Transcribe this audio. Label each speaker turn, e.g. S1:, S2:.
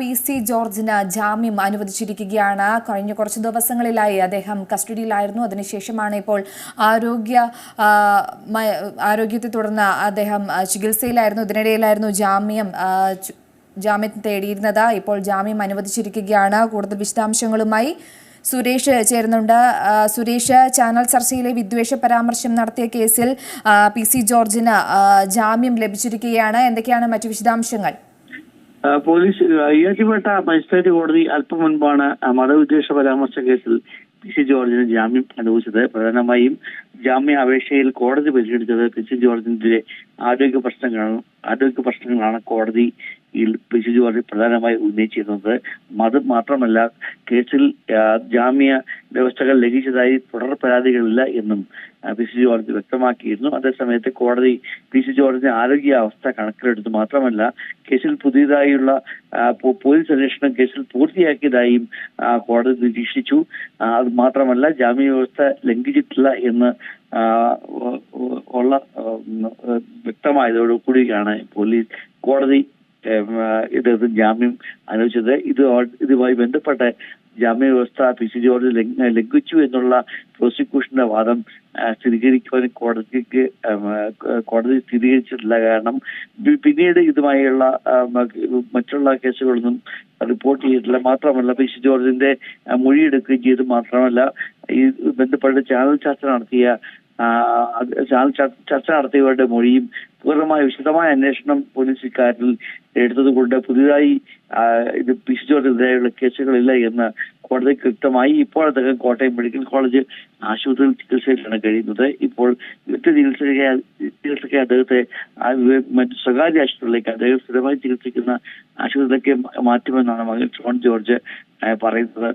S1: P C ജോർജിന് ജാമ്യം അനുവദിച്ചിരിക്കുകയാണ്. കഴിഞ്ഞ കുറച്ച് ദിവസങ്ങളിലായി അദ്ദേഹം കസ്റ്റഡിയിലായിരുന്നു. അതിനുശേഷമാണ് ഇപ്പോൾ ആരോഗ്യ ആരോഗ്യത്തെ തുടർന്ന് അദ്ദേഹം ചികിത്സയിലായിരുന്നു. ഇതിനിടയിലായിരുന്നു ജാമ്യം ജാമ്യം തേടിയിരുന്നത്. ഇപ്പോൾ ജാമ്യം അനുവദിച്ചിരിക്കുകയാണ്. കൂടുതൽ വിശദാംശങ്ങളുമായി സുരേഷ് ചേരുന്നുണ്ട്. സുരേഷ് ചാനൽ ചർച്ചയിലെ വിദ്വേഷ പരാമർശം നടത്തിയ കേസിൽ പി സി ജോർജിന് ജാമ്യം ലഭിച്ചിരിക്കുകയാണ്. എന്തൊക്കെയാണ് മറ്റു വിശദാംശങ്ങൾ?
S2: പോലീസ് ഇരട്ടിപ്പെട്ട മജിസ്ട്രേറ്റ് കോടതി അല്പം മുൻപാണ് മതവിദ്വേഷ പരാമർശ കേസിൽ പി സി ജോർജിന് ജാമ്യം അനുവദിച്ചത്. പ്രധാനമായും ജാമ്യ അപേക്ഷയിൽ കോടതി പരിഗണിച്ചത് പി സി ജോർജിന്റെ ആരോഗ്യ പ്രശ്നങ്ങളാണ് ആരോഗ്യ പ്രശ്നങ്ങളാണ് കോടതി പി ബിജു ജോർജ് പ്രധാനമായി ഉന്നയിച്ചിരുന്നത്. മതം മാത്രമല്ല കേസിൽ ജാമ്യ വ്യവസ്ഥകൾ ലംഘിച്ചതായി തുടർ പരാതികളില്ല എന്നും പി ജോർജ് വ്യക്തമാക്കിയിരുന്നു. അതേസമയത്ത് കോടതി പി സി ജോർജിന്റെ ആരോഗ്യാവസ്ഥ കണക്കിലെടുത്ത് മാത്രമല്ല കേസിൽ പുതിയതായുള്ള പോലീസ് അന്വേഷണം കേസിൽ പൂർത്തിയാക്കിയതായും കോടതി നിരീക്ഷിച്ചു. അത് മാത്രമല്ല ജാമ്യ വ്യവസ്ഥ ലംഘിച്ചിട്ടില്ല എന്ന് ഉള്ള വ്യക്തമായതോടുകൂടിയാണ് പോലീസ് കോടതി ഇദ്ദേഹത്തിന് ജാമ്യം അനുവദിച്ചത്. ഇത് ഇതുമായി ബന്ധപ്പെട്ട ജാമ്യ വ്യവസ്ഥ പി സി ജോർജ് ലംഘിച്ചു എന്നുള്ള പ്രോസിക്യൂഷന്റെ വാദം സ്ഥിരീകരിക്കുവാൻ കോടതിക്ക് കോടതി സ്ഥിരീകരിച്ചിട്ടില്ല. കാരണം പിന്നീട് ഇതുമായുള്ള മറ്റുള്ള കേസുകളൊന്നും റിപ്പോർട്ട് ചെയ്തിട്ടില്ല. മാത്രമല്ല പി സി ജോർജിന്റെ മൊഴിയെടുക്കുകയും ചെയ്തു മാത്രമല്ല ഈ ബന്ധപ്പെട്ട് ചാനൽ ചർച്ച നടത്തിയ ചർച്ച നടത്തിയവരുടെ മൊഴിയും പൂർണമായ വിശദമായ അന്വേഷണം പോലീസ് ഇക്കാര്യത്തിൽ എടുത്തതുകൊണ്ട് പുതിയതായി ഇത് പി സി കേസുകളില്ല എന്ന് കോടതി വ്യക്തമായി ഇപ്പോൾ കോട്ടയം മെഡിക്കൽ കോളേജ് ആശുപത്രിയിൽ ചികിത്സയിലാണ് കഴിയുന്നത്. ഇപ്പോൾ മറ്റ് ചികിത്സയ്ക്ക് ചികിത്സയ്ക്ക് അദ്ദേഹത്തെ മറ്റു സ്വകാര്യ ആശുപത്രിയിലേക്ക് അദ്ദേഹം സ്ഥിരമായി ചികിത്സിക്കുന്ന ആശുപത്രിയിലേക്ക് മാറ്റുമെന്നാണ് മകൻ ഷോൺ ജോർജ് പറയുന്നത്.